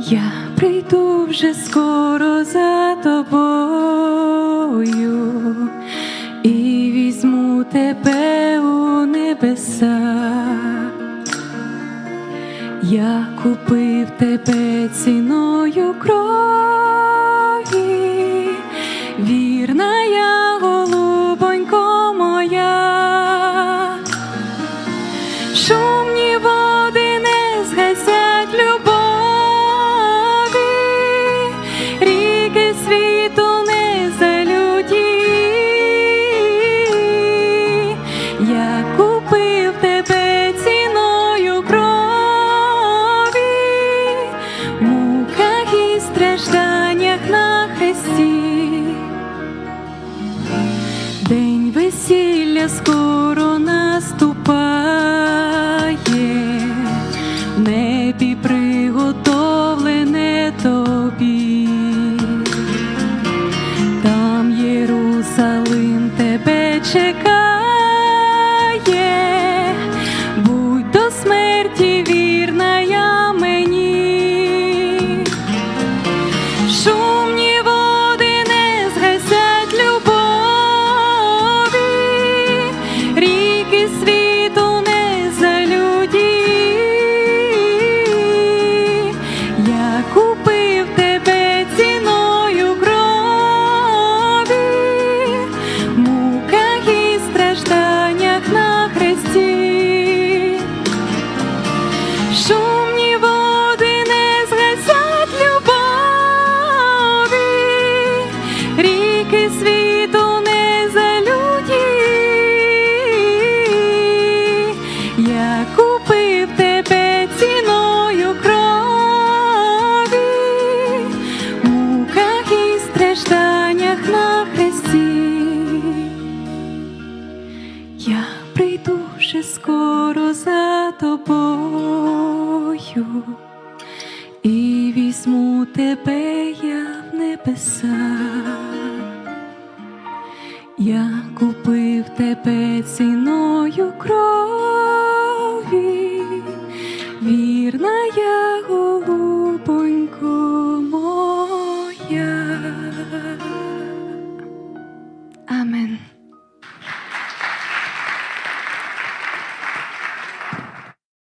Я прийду вже скоро за тобою і візьму тебе у небеса. Я купив тебе ціною крові, вірна я, голубонько моя. Шумні скоро наступає, в небі приготовлене тобі, там Єрусалим тебе чекає, Шумні води не згасять любові, ріки світу не залюді. Я купив тебе ціною крові, в муках і стражданнях на хресті. Я прийду вже скоро за тобою і візьму тебе я в небеса. Я купив тебе ціною крові,